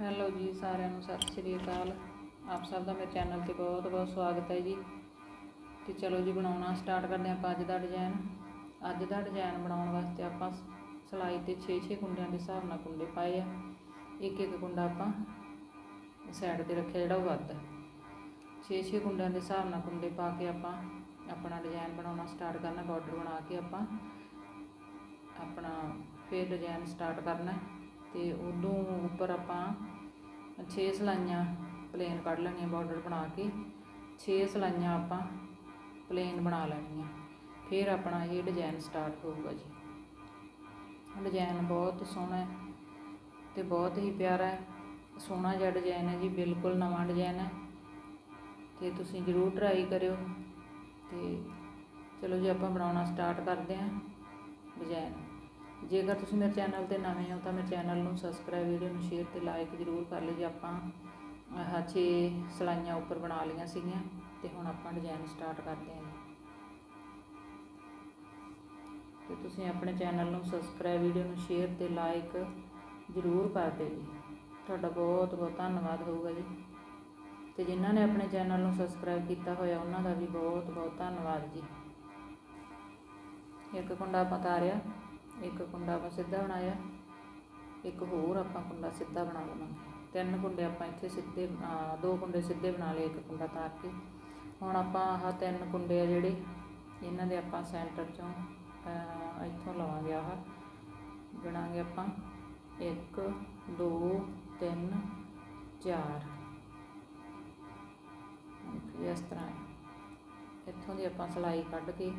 Hello ਜੀ, ਸਾਰਿਆਂ ਨੂੰ ਸਤਿ ਸ਼੍ਰੀ ਅਕਾਲ। ਆਪ ਸਭ ਦਾ ਮੇਰੇ ਚੈਨਲ ਤੇ ਬਹੁਤ ਬਹੁਤ ਸਵਾਗਤ ਹੈ ਜੀ। ਤੇ ਚਲੋ ਜੀ, ਬਣਾਉਣਾ ਸਟਾਰਟ ਕਰਦੇ ਹਾਂ ਆਪਾਂ ਅੱਜ ਦਾ ਡਿਜ਼ਾਈਨ ਅੱਜ ਦਾ ਡਿਜ਼ਾਈਨ ਬਣਾਉਣ ਵਾਸਤੇ ਆਪਾਂ ਸਲਾਈ ਤੇ 6-6 ਕੁੰਡਿਆਂ ਦੇ ਹਿਸਾਬ ਨਾਲ ਕੁੰਡੇ ਪਾਏ ਆ। ਇੱਕ ਇੱਕ ਕੁੰਡਾ ਆਪਾਂ ਸਾਈਡ ਤੇ ਰੱਖਿਆ ਜਿਹੜਾ ਉਹ ਵੱਧ ਹੈ। 6-6 ਕੁੰਡਿਆਂ ਦੇ ਹਿਸਾਬ ਨਾਲ ਕੁੰਡੇ ਪਾ ਕੇ ਆਪਾਂ ਆਪਣਾ ਡਿਜ਼ਾਈਨ ਬਣਾਉਣਾ ਸਟਾਰਟ ਕਰਨਾ ਬਾਰਡਰ ਬਣਾ ਕੇ ਆਪਾਂ ਆਪਣਾ ਫੇਰ ਡਿਜ਼ਾਈਨ ਸਟਾਰਟ ਕਰਨਾ ਹੈ। ਤੇ ਉਦੋਂ ਉੱਪਰ ਆਪਾਂ 6 ਸਲਾਈਆਂ ਪਲੇਨ ਕੱਢ ਲੈਣੀਆਂ ਬਾਰਡਰ ਬਣਾ ਕੇ। 6 ਸਲਾਈਆਂ ਆਪਾਂ ਪਲੇਨ ਬਣਾ ਲੈਣੀਆਂ। ਫਿਰ ਆਪਣਾ ਇਹ ਡਿਜ਼ਾਈਨ ਸਟਾਰਟ ਹੋਊਗਾ ਜੀ। ਡਿਜ਼ਾਈਨ ਬਹੁਤ ਸੋਹਣਾ ਹੈ ਤੇ ਬਹੁਤ ਹੀ ਪਿਆਰਾ ਹੈ। ਸੋਹਣਾ ਜਿਹਾ ਡਿਜ਼ਾਈਨ ਹੈ ਜੀ, ਬਿਲਕੁਲ ਨਵਾਂ ਡਿਜ਼ਾਈਨ ਹੈ। ਤੇ ਤੁਸੀਂ ਜ਼ਰੂਰ ਟਰਾਈ ਕਰਿਓ। ਤੇ ਚਲੋ ਜੀ, ਆਪਾਂ ਬਣਾਉਣਾ ਸਟਾਰਟ ਕਰਦੇ ਹਾਂ ਡਿਜ਼ਾਈਨ ਜੇਕਰ ਤੁਸੀਂ ਮੇਰੇ ਚੈਨਲ ਤੇ ਨਵੇਂ ਹੋ ਤਾਂ ਮੇਰੇ ਚੈਨਲ ਨੂੰ ਸਬਸਕ੍ਰਾਈਬ ਵੀਡੀਓ ਨੂੰ ਸ਼ੇਅਰ ਤੇ ਲਾਈਕ ਜ਼ਰੂਰ ਕਰ ਲਿਓ ਜੀ। ਆਪਾਂ ਆਹ 6 ਸਲਾਈਆਂ ਉੱਪਰ ਬਣਾ ਲਈਆਂ ਸੀਗੀਆਂ ਤੇ ਹੁਣ ਆਪਾਂ ਡਿਜ਼ਾਈਨ ਸਟਾਰਟ ਕਰਦੇ ਹਾਂ। ਤੇ ਤੁਸੀਂ ਆਪਣੇ ਚੈਨਲ ਨੂੰ ਸਬਸਕ੍ਰਾਈਬ ਵੀਡੀਓ ਨੂੰ ਸ਼ੇਅਰ ਤੇ ਲਾਈਕ ਜ਼ਰੂਰ ਕਰ ਦਿਓ ਜੀ। ਤੁਹਾਡਾ ਬਹੁਤ ਬਹੁਤ ਧੰਨਵਾਦ ਹੋਊਗਾ ਜੀ। ਤੇ ਜਿਨ੍ਹਾਂ ਨੇ ਆਪਣੇ ਚੈਨਲ ਨੂੰ ਸਬਸਕ੍ਰਾਈਬ ਕੀਤਾ ਹੋਇਆ, ਉਹਨਾਂ ਦਾ ਵੀ ਬਹੁਤ ਬਹੁਤ ਧੰਨਵਾਦ ਜੀ। ਇੱਕ ਕੁੰਡਾ ਆਪਾਂ ਤਾਰਿਆ। ਇੱਕ ਕੁੰਡਾ ਆਪਾਂ ਸਿੱਧਾ ਬਣਾਇਆ, ਇੱਕ ਹੋਰ ਆਪਾਂ ਕੁੰਡਾ ਸਿੱਧਾ ਬਣਾ ਲਵਾਂਗੇ। ਤਿੰਨ ਕੁੰਡੇ ਆਪਾਂ ਇੱਥੇ ਸਿੱਧੇ ਦੋ ਕੁੰਡੇ ਸਿੱਧੇ ਬਣਾ ਲਏ, ਇੱਕ ਕੁੰਡਾ ਤਾਰ ਕੇ। ਹੁਣ ਆਪਾਂ ਆਹ ਤਿੰਨ ਕੁੰਡੇ ਆ ਜਿਹੜੇ, ਇਹਨਾਂ ਦੇ ਆਪਾਂ ਸੈਂਟਰ ਚੋਂ, ਅਹ ਇੱਥੋਂ ਲਵਾਂਗੇ ਆਹ। ਗਿਣਾਂਗੇ ਆਪਾਂ 1 2 3 4 ਇਸ ਤਰ੍ਹਾਂ ਇੱਥੋਂ ਦੀ ਆਪਾਂ ਸਲਾਈ ਕੱਢ ਕੇ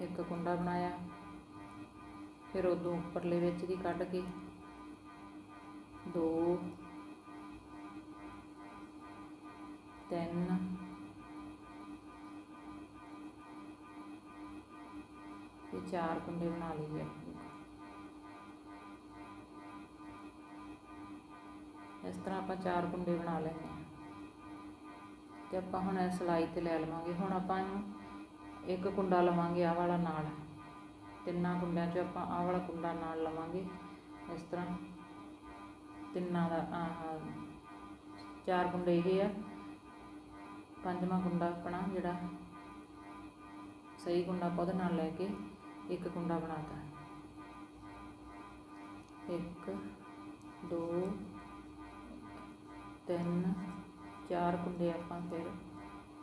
ਇੱਕ ਕੁੰਡਾ ਬਣਾਇਆ। ਫਿਰ ਉਦੋਂ ਉੱਪਰਲੇ ਵਿੱਚ ਦੀ ਕੱਢ ਕੇ? ਦੋ, ਤਿੰਨ, ਇਹ ਚਾਰ ਕੁੰਡੇ ਬਣਾ ਲਈਏ ਇਸ ਤਰ੍ਹਾਂ ਆਪਾਂ ਚਾਰ ਕੁੰਡੇ ਬਣਾ ਲੈਂਦੇ ਹਾਂ। ਤੇ ਆਪਾਂ ਹੁਣ ਇਹ ਸਲਾਈ ਤੇ ਲੈ ਲਵਾਂਗੇ। ਹੁਣ ਆਪਾਂ ਇਹਨੂੰ ਇੱਕ ਕੁੰਡਾ ਲਵਾਂਗੇ ਆਹ ਵਾਲਾ ਨਾਲ। ਤਿੰਨਾਂ ਕੁੰਡਿਆਂ 'ਚੋਂ ਆਪਾਂ ਆਹ ਵਾਲਾ ਕੁੰਡਾ ਨਾਲ ਲਵਾਂਗੇ। ਇਸ ਤਰ੍ਹਾਂ ਤਿੰਨਾਂ ਦਾ, ਆਹ, ਚਾਰ ਕੁੰਡੇ ਇਹ ਆ। ਪੰਜਵਾਂ ਕੁੰਡਾ ਆਪਣਾ ਜਿਹੜਾ ਸਹੀ ਕੁੰਡਾ ਆਪਾਂ ਉਹਦੇ ਨਾਲ ਲੈ ਕੇ ਇੱਕ ਕੁੰਡਾ ਬਣਾਤਾ। ਇੱਕ, ਦੋ, ਤਿੰਨ, ਚਾਰ ਕੁੰਡੇ ਆਪਾਂ ਫਿਰ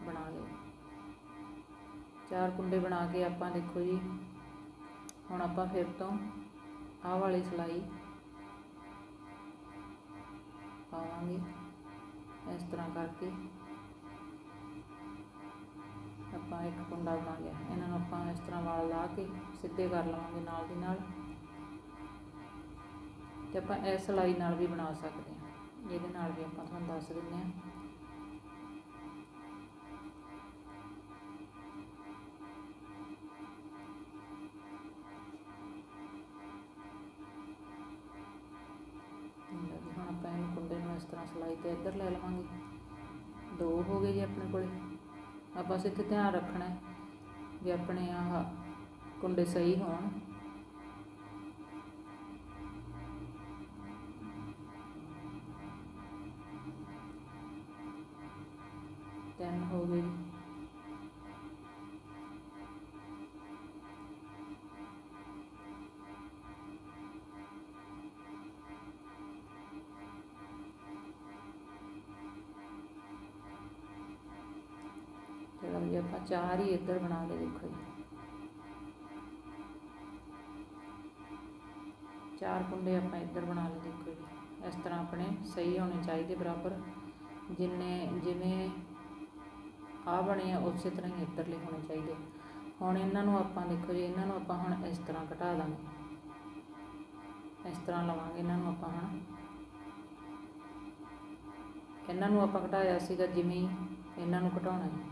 ਬਣਾ ਲਏ। ਚਾਰ ਕੁੰਡੇ ਬਣਾ ਕੇ ਆਪਾਂ ਦੇਖੋ ਜੀ ਹੁਣ ਆਪਾਂ ਫਿਰ ਤੋਂ ਆਹ ਵਾਲੀ ਸਲਾਈ ਪਾਵਾਂਗੇ ਇਸ ਤਰ੍ਹਾਂ ਕਰਕੇ। ਆਪਾਂ ਇੱਕ ਕੁੰਡਾ ਬਣਾ ਲਿਆ। ਇਹਨਾਂ ਨੂੰ ਆਪਾਂ ਇਸ ਤਰ੍ਹਾਂ ਵਾਲ ਲਾ ਕੇ ਸਿੱਧੇ ਕਰ ਲਵਾਂਗੇ ਨਾਲ ਦੀ ਨਾਲ। ਤੇ ਆਪਾਂ ਇਸ ਸਲਾਈ ਨਾਲ ਵੀ ਬਣਾ ਸਕਦੇ ਹਾਂ। ਇਹਦੇ ਨਾਲ ਵੀ ਆਪਾਂ ਤੁਹਾਨੂੰ ਦੱਸ ਦਿੰਦੇ ਹਾਂ। ਇਸ ਤਰ੍ਹਾਂ ਇੱਧਰ ਲੈ ਲਵਾਂਗੇ। ਦੋ ਹੋ ਗਏ ਜੀ ਆਪਣੇ ਕੋਲੇ। ਆਪਾਂ ਬਸ ਇੱਥੇ ਧਿਆਨ ਰੱਖਣਾ ਵੀ ਆਪਣੇ ਆਹ ਕੁੰਡੇ ਸਹੀ ਹੋਣ। ਤਿੰਨ ਹੋ ਗਏ ਜੀ। ਚਲੋ ਆਪਾਂ ਚਾਰ ਹੀ ਇੱਧਰ ਬਣਾ ਲਏ ਦੇਖੋ ਜੀ। ਚਾਰ ਕੁੰਡੇ ਆਪਾਂ ਇੱਧਰ ਬਣਾ ਲਏ ਦੇਖੋ ਜੀ। ਇਸ ਤਰ੍ਹਾਂ ਆਪਣੇ ਸਹੀ ਹੋਣੇ ਚਾਹੀਦੇ ਬਰਾਬਰ। ਜਿੰਨੇ, ਜਿਵੇਂ ਆ ਬਣੇ ਆ, ਉਸੇ ਤਰ੍ਹਾਂ ਹੀ ਇੱਧਰਲੇ ਹੋਣੇ ਚਾਹੀਦੇ। ਹੁਣ ਇਹਨਾਂ ਨੂੰ ਆਪਾਂ ਦੇਖੋ ਜੀ, ਇਹਨਾਂ ਨੂੰ ਆਪਾਂ ਹੁਣ ਇਸ ਤਰ੍ਹਾਂ ਘਟਾ ਦਾਂਗੇ। ਇਸ ਤਰ੍ਹਾਂ ਲਵਾਂਗੇ ਇਹਨਾਂ ਨੂੰ ਆਪਾਂ ਹੁਣ। ਇਹਨਾਂ ਨੂੰ ਆਪਾਂ ਘਟਾਇਆ ਸੀਗਾ ਜਿਵੇਂ ਹੀ ਇਹਨਾਂ ਨੂੰ ਘਟਾਉਣਾ ਹੈ।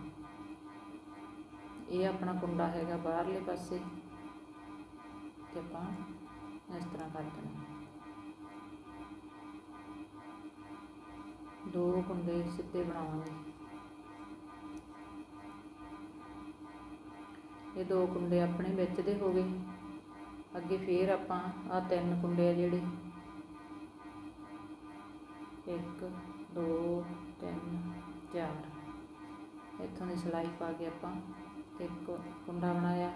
ਇਹ ਆਪਣਾ ਕੁੰਡਾ ਹੈਗਾ ਬਾਹਰਲੇ ਪਾਸੇ। ਤੇ ਆਪਾਂ ਇਸ ਤਰ੍ਹਾਂ ਕਰ ਦੇਣਾ। ਦੋ ਕੁੰਡੇ ਸਿੱਧੇ ਬਣਾਵਾਂਗੇ। ਇਹ ਦੋ ਕੁੰਡੇ ਆਪਣੇ ਵਿੱਚ ਦੇ ਹੋ ਗਏ। ਅੱਗੇ ਫੇਰ ਆਪਾਂ ਆ ਤਿੰਨ ਕੁੰਡੇ ਆ ਜਿਹੜੇ। ਇੱਕ, ਦੋ, ਤਿੰਨ, ਚਾਰ। ਇੱਥੋਂ ਦੀ ਸਿਲਾਈ ਪਾ ਕੇ ਆਪਾਂ ਇੱਕ ਕੁੰਡਾ ਬਣਾਇਆ।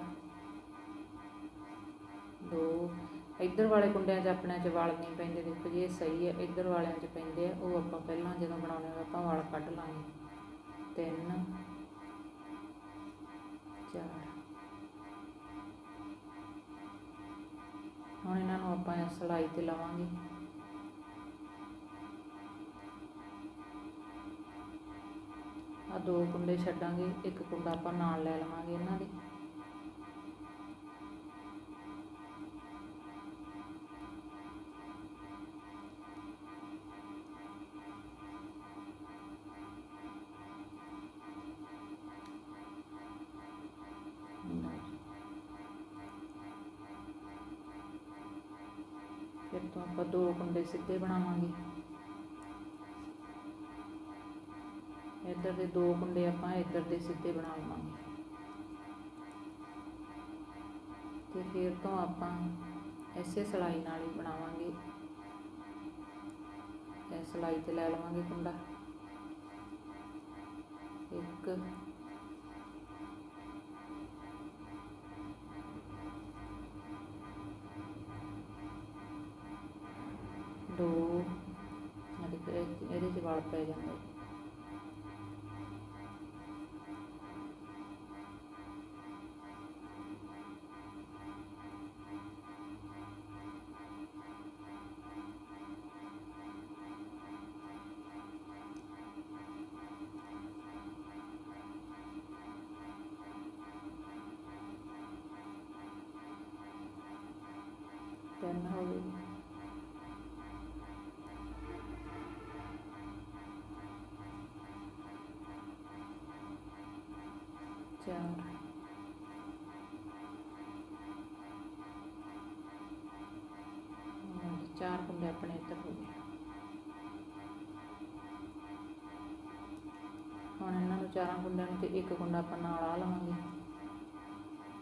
ਦੋ, ਇੱਧਰ ਵਾਲੇ ਕੁੰਡਿਆਂ 'ਚ ਆਪਣੇ 'ਚ ਵਲ ਨਹੀਂ ਪੈਂਦੇ। ਦੇਖੋ ਜੀ, ਇਹ ਸਹੀ ਹੈ, ਇੱਧਰ ਵਾਲਿਆਂ 'ਚ ਪੈਂਦੇ ਆ, ਉਹ ਆਪਾਂ ਪਹਿਲਾਂ ਜਦੋਂ ਬਣਾਉਣੇ ਆ ਆਪਾਂ ਵਾਲ ਕੱਢ ਲਾਂਗੇ। ਤਿੰਨ, ਚਾਰ। ਹੁਣ ਇਹਨਾਂ ਨੂੰ ਆਪਾਂ ਸਿਲਾਈ ਤੇ ਲਵਾਂਗੇ। ਆ ਦੋ ਕੁੰਡੇ ਛੱਡਾਂਗੇ, ਇੱਕ ਕੁੰਡਾ ਆਪਾਂ ਨਾਲ ਲੈ ਲਵਾਂਗੇ ਇਹਨਾਂ ਦੇ। ਫਿਰ ਤੋਂ ਆਪਾਂ ਦੋ ਕੁੰਡੇ ਸਿੱਧੇ ਬਣਾਵਾਂਗੇ। ਇੱਧਰ ਦੇ ਦੋ ਕੁੰਡੇ ਆਪਾਂ ਇੱਧਰ ਦੇ ਸਿੱਧੇ ਬਣਾ ਲਵਾਂਗੇ। ਤੇ ਫਿਰ ਤੋਂ ਆਪਾਂ ਐਸੇ ਸਿਲਾਈ ਨਾਲ ਹੀ ਬਣਾਵਾਂਗੇ। ਇਹ ਸਿਲਾਈ ਤੇ ਲੈ ਲਵਾਂਗੇ ਕੁੰਡਾ। ਇੱਕ। ਦੋ। ਇਹਦੇ ਚ ਵਲ ਪੈ ਜਾਂਦਾ। ਤਿੰਨ ਹੋ ਗਏ ਚਾਰ ਹਾਂਜੀ, ਚਾਰ ਕੁੰਡੇ ਆਪਣੇ ਇੱਧਰ ਹੋ ਗਏ ਹੁਣ ਇਹਨਾਂ ਨੂੰ ਚਾਰਾਂ ਕੁੰਡਿਆਂ ਨੂੰ ਤੇ ਇੱਕ ਕੁੰਡਾ ਆਪਾਂ ਨਾਲ ਆ ਲਵਾਂਗੇ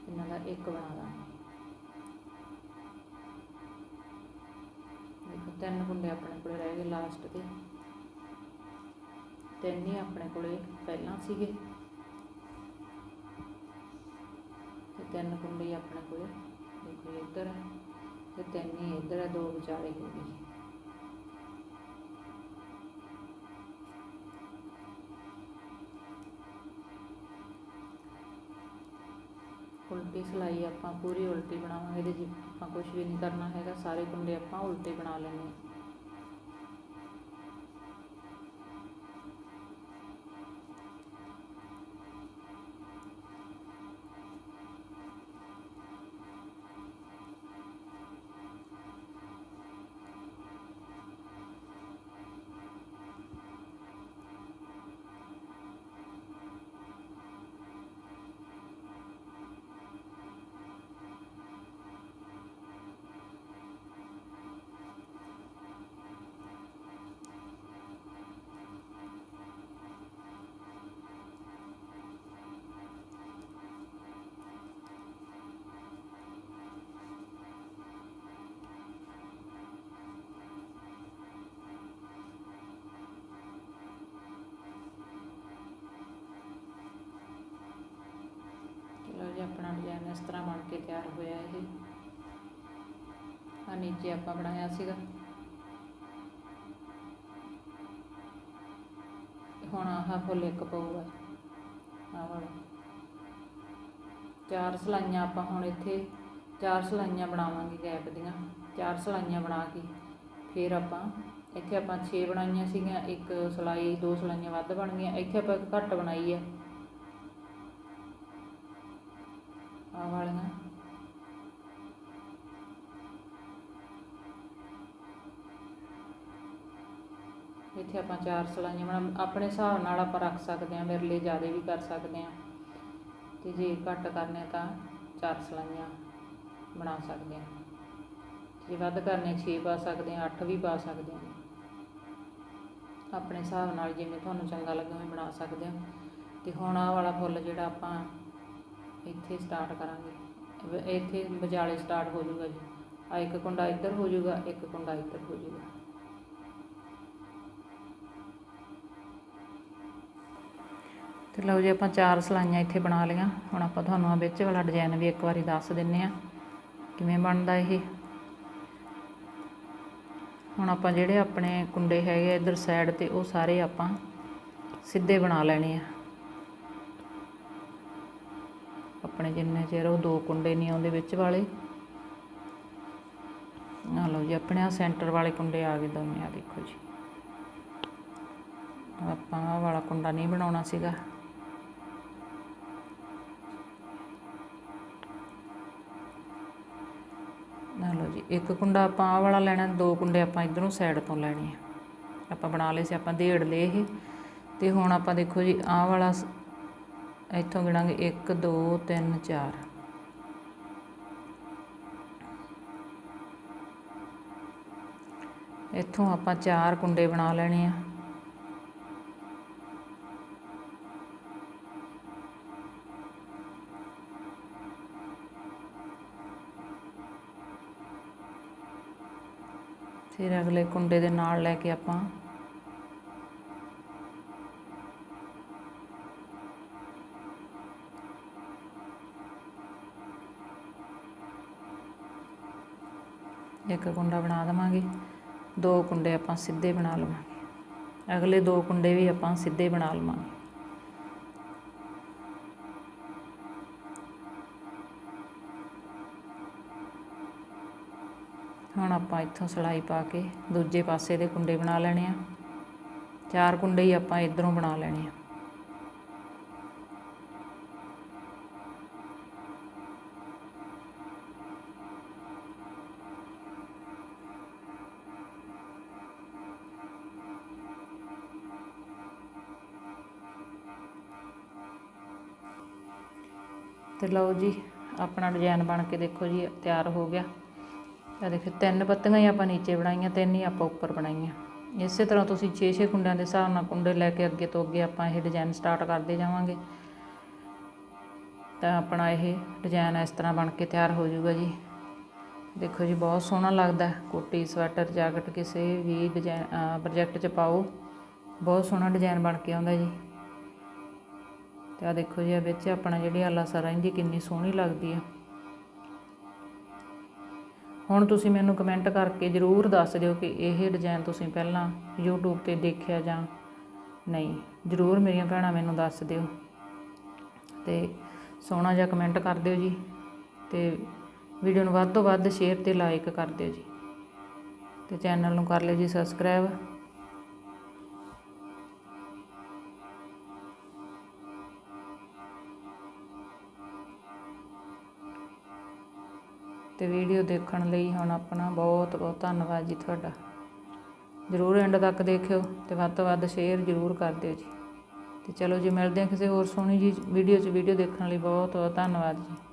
ਇਹਨਾਂ ਦਾ ਇੱਕ ਬਣਾ ਦਾਂਗੇ ਤਿੰਨ ਕੁੰਡੇ ਆਪਣੇ ਕੋਲੇ ਰਹਿ ਗਏ ਲਾਸਟ ਤੇ। ਤਿੰਨ ਹੀ ਆਪਣੇ ਕੋਲੇ ਪਹਿਲਾਂ ਸੀਗੇ। ਤੇ ਤਿੰਨ ਕੁੰਡੇ ਆਪਣੇ ਕੋਲੇ। ਦੇਖੋ ਇੱਧਰ ਹੈ ਤੇ ਤਿੰਨ ਹੀ ਇੱਧਰ ਹੈ, ਦੋ ਵਿਚਾਲੇ ਹੋ ਗਏ। ਉਲਟੀ ਸਿਲਾਈ ਆਪਾਂ ਪੂਰੀ ਉਲਟੀ ਬਣਾਵਾਂਗੇ ਇਹਦੇ 'ਚ ਆਪਾਂ ਕੁਛ ਵੀ ਨਹੀਂ ਕਰਨਾ ਹੈਗਾ, ਸਾਰੇ ਕੁੰਡੇ ਆਪਾਂ ਉਲਟੇ ਬਣਾ ਲੈਣੇ ਇਸ ਤਰ੍ਹਾਂ ਬਣ ਕੇ ਤਿਆਰ ਹੋਇਆ ਇਹ। ਆ ਨੀਚੇ ਆਪਾਂ ਬਣਾਇਆ ਸੀਗਾ। ਹੁਣ ਆਹ ਫੁੱਲ ਇੱਕ ਪਊਗਾ। ਆਹ ਵਾਲਾ। ਚਾਰ ਸਲਾਈਆਂ ਆਪਾਂ ਹੁਣ ਇੱਥੇ, ਚਾਰ ਸਲਾਈਆਂ ਬਣਾਵਾਂਗੇ ਗੈਪ ਦੀਆਂ। ਚਾਰ ਸਲਾਈਆਂ ਬਣਾ ਕੇ ਫਿਰ ਆਪਾਂ, ਇੱਥੇ ਆਪਾਂ 6 ਬਣਾਈਆਂ ਸੀਗੀਆਂ, ਇੱਕ ਸਲਾਈ, ਦੋ ਸਲਾਈਆਂ ਵੱਧ ਬਣ ਗਈਆਂ। ਇੱਥੇ ਆਪਾਂ ਘੱਟ ਬਣਾਈ ਆ। ਆਹ ਵਾਲੀਆਂ ਇੱਥੇ ਆਪਾਂ ਚਾਰ ਸਲਾਈਆਂ ਬਣਾ ਆਪਣੇ ਹਿਸਾਬ ਨਾਲ ਆਪਾਂ ਰੱਖ ਸਕਦੇ ਹਾਂ, ਮੇਰੇ ਲਈ ਜ਼ਿਆਦਾ ਵੀ ਕਰ ਸਕਦੇ ਹਾਂ। ਤੇ ਜੇ ਘੱਟ ਕਰਨੇ ਤਾਂ ਚਾਰ ਸਲਾਈਆਂ ਬਣਾ ਸਕਦੇ ਹਾਂ। ਜੇ ਵੱਧ ਕਰਨੇ 6 ਪਾ ਸਕਦੇ ਹਾਂ 8 ਵੀ ਪਾ ਸਕਦੇ ਹਾਂ। ਆਪਣੇ ਹਿਸਾਬ ਨਾਲ ਜਿਵੇਂ ਤੁਹਾਨੂੰ ਚੰਗਾ ਲੱਗੇ ਉਵੇਂ ਬਣਾ ਸਕਦੇ ਹਾਂ। ਤੇ ਹੁਣ ਆਹ ਵਾਲਾ ਫੁੱਲ ਜਿਹੜਾ ਆਪਾਂ ਇੱਥੇ ਸਟਾਰਟ ਕਰਾਂਗੇ। ਇੱਥੇ ਵਿਚਾਲੇ ਸਟਾਰਟ ਹੋ ਜਾਊਗਾ ਜੀ। ਆ ਇੱਕ ਕੁੰਡਾ ਇੱਧਰ ਹੋ ਜਾਊਗਾ, ਇੱਕ ਕੁੰਡਾ ਇੱਧਰ ਹੋ ਜਾਊਗਾ। ਤੇ ਲਓ ਜੀ, ਆਪਾਂ ਚਾਰ ਸਲਾਈਆਂ ਇੱਥੇ ਬਣਾ ਲਈਆਂ। ਹੁਣ ਆਪਾਂ ਤੁਹਾਨੂੰ ਆ ਵਿੱਚ ਵਾਲਾ ਡਿਜ਼ਾਈਨ ਵੀ ਇੱਕ ਵਾਰੀ ਦੱਸ ਦਿੰਨੇ ਆ, ਕਿਵੇਂ ਬਣਦਾ ਇਹ। ਹੁਣ ਆਪਾਂ ਜਿਹੜੇ ਆਪਣੇ ਕੁੰਡੇ ਹੈਗੇ ਇੱਧਰ ਸਾਈਡ ਤੇ, ਉਹ ਸਾਰੇ ਆਪਾਂ ਸਿੱਧੇ ਬਣਾ ਲੈਣੇ ਆ। ਜਿੰਨੇ ਚਿਰ ਉਹ ਦੋ ਕੁੰਡੇ ਨਹੀਂ ਆਉਂਦੇ ਵਿੱਚ ਵਾਲੇ। ਆ ਲਓ ਜੀ, ਆਪਣੇ ਆ ਸੈਂਟਰ ਵਾਲੇ ਕੁੰਡੇ ਆ ਗਏ ਦੋਨੇ ਆ ਦੇਖੋ ਜੀ। ਆਪਾਂ ਆਹ ਵਾਲਾ ਕੁੰਡਾ ਨਹੀਂ ਬਣਾਉਣਾ ਸੀਗਾ। ਆ ਲਓ ਜੀ, ਇੱਕ ਕੁੰਡਾ ਆਪਾਂ ਆਹ ਵਾਲਾ ਲੈਣਾ, ਦੋ ਕੁੰਡੇ ਆਪਾਂ ਇਧਰੋਂ ਸਾਈਡ ਤੋਂ ਲੈਣੇ ਆ। ਆਪਾਂ ਬਣਾ ਲਏ ਸੀ, ਆਪਾਂ ਦੇੜ ਲਏ ਇਹ। ਤੇ ਹੁਣ ਆਪਾਂ ਦੇਖੋ ਜੀ, ਆਹ ਵਾਲਾ ਇੱਥੋਂ ਗਿਣਾਂਗੇ 1 2 3 4 ਇੱਥੋਂ ਆਪਾਂ ਚਾਰ ਕੁੰਡੇ ਬਣਾ ਲੈਣੇ ਆ। ਫਿਰ ਅਗਲੇ ਕੁੰਡੇ ਦੇ ਨਾਲ ਲੈ ਕੇ ਆਪਾਂ ਇੱਕ ਕੁੰਡਾ ਬਣਾ ਦੇਵਾਂਗੇ, ਦੋ ਕੁੰਡੇ ਆਪਾਂ ਸਿੱਧੇ ਬਣਾ ਲਵਾਂਗੇ। ਅਗਲੇ ਦੋ ਕੁੰਡੇ ਵੀ ਆਪਾਂ ਸਿੱਧੇ ਬਣਾ ਲਵਾਂਗੇ। ਹੁਣ ਆਪਾਂ ਇੱਥੋਂ ਸਲਾਈ ਪਾ ਕੇ ਦੂਜੇ ਪਾਸੇ ਦੇ ਕੁੰਡੇ ਬਣਾ ਲੈਣੇ ਆ। ਚਾਰ ਕੁੰਡੇ ਹੀ ਆਪਾਂ ਇਧਰੋਂ ਬਣਾ ਲੈਣੇ ਆ। ਤੇ ਲਓ ਜੀ, ਆਪਣਾ ਡਿਜ਼ਾਈਨ ਬਣ ਕੇ ਦੇਖੋ ਜੀ, ਤਿਆਰ ਹੋ ਗਿਆ। ਆ ਦੇਖੋ, ਤਿੰਨ ਪੱਤੀਆਂ ਹੀ ਆਪਾਂ ਨੀਚੇ ਬਣਾਈਆਂ, ਤਿੰਨ ਹੀ ਆਪਾਂ ਉੱਪਰ ਬਣਾਈਆਂ। ਇਸੇ ਤਰ੍ਹਾਂ ਤੁਸੀਂ 6-6 ਕੁੰਡਿਆਂ ਦੇ ਹਿਸਾਬ ਨਾਲ ਕੁੰਡੇ ਲੈ ਕੇ ਅੱਗੇ ਤੋਂ ਅੱਗੇ ਆਪਾਂ ਇਹ ਡਿਜ਼ਾਈਨ ਸਟਾਰਟ ਕਰਦੇ ਜਾਵਾਂਗੇ। ਤਾਂ ਆਪਣਾ ਇਹ ਡਿਜ਼ਾਈਨ ਇਸ ਤਰ੍ਹਾਂ ਬਣ ਕੇ ਤਿਆਰ ਹੋ ਜਾਊਗਾ ਜੀ। ਦੇਖੋ ਜੀ, ਬਹੁਤ ਸੋਹਣਾ ਲੱਗਦਾ ਕੋਟੀ, ਸਵੈਟਰ, ਜੈਕਟ ਕਿਸੇ ਵੀ ਡਿਜ਼ਾਈਨ ਪ੍ਰੋਜੈਕਟ 'ਚ ਪਾਓ, ਬਹੁਤ ਸੋਹਣਾ ਡਿਜ਼ਾਈਨ ਬਣ ਕੇ ਆਉਂਦਾ ਜੀ। ਤੇ ਆ ਦੇਖੋ ਜੀ ਆ ਵਿੱਚ ਆਪਣਾ ਜਿਹੜੀ ਆਲਾ ਸਰਾ ਇਹਦੀ ਕਿੰਨੀ ਸੋਹਣੀ ਲੱਗਦੀ ਆ। ਹੁਣ ਤੁਸੀਂ ਮੈਨੂੰ ਕਮੈਂਟ ਕਰਕੇ ਜ਼ਰੂਰ ਦੱਸ ਦਿਓ ਕਿ ਇਹ ਡਿਜ਼ਾਈਨ ਤੁਸੀਂ ਪਹਿਲਾਂ YouTube ਤੇ ਦੇਖਿਆ ਜਾਂ ਨਹੀਂ। ਜ਼ਰੂਰ ਮੇਰੀਆਂ ਭੈਣਾਂ ਮੈਨੂੰ ਦੱਸ ਦਿਓ। ਤੇ ਸੋਹਣਾ ਜਿਹਾ ਕਮੈਂਟ ਕਰ ਦਿਓ ਜੀ। ਤੇ ਵੀਡੀਓ ਨੂੰ ਵੱਧ ਤੋਂ ਵੱਧ ਸ਼ੇਅਰ ਤੇ ਲਾਈਕ ਕਰ ਦਿਓ ਜੀ। ਤੇ ਚੈਨਲ ਨੂੰ ਕਰ ਲਿਓ ਜੀ ਸਬਸਕ੍ਰਾਈਬ ਤੇ ਵੀਡੀਓ ਦੇਖਣ ਲਈ ਹੁਣ ਆਪਣਾ ਬਹੁਤ ਬਹੁਤ ਧੰਨਵਾਦ ਜੀ ਤੁਹਾਡਾ। ਜ਼ਰੂਰ ਐਂਡ ਤੱਕ ਦੇਖਿਓ ਤੇ ਵੱਧ ਤੋਂ ਵੱਧ ਸ਼ੇਅਰ ਜ਼ਰੂਰ ਕਰ ਦਿਓ ਜੀ। ਤੇ ਚਲੋ ਜੀ, ਮਿਲਦੇ ਹਾਂ ਕਿਸੇ ਹੋਰ ਸੋਹਣੀ ਜੀ ਵੀਡੀਓ 'ਚ, ਵੀਡੀਓ ਦੇਖਣ ਲਈ ਬਹੁਤ ਬਹੁਤ ਧੰਨਵਾਦ ਜੀ।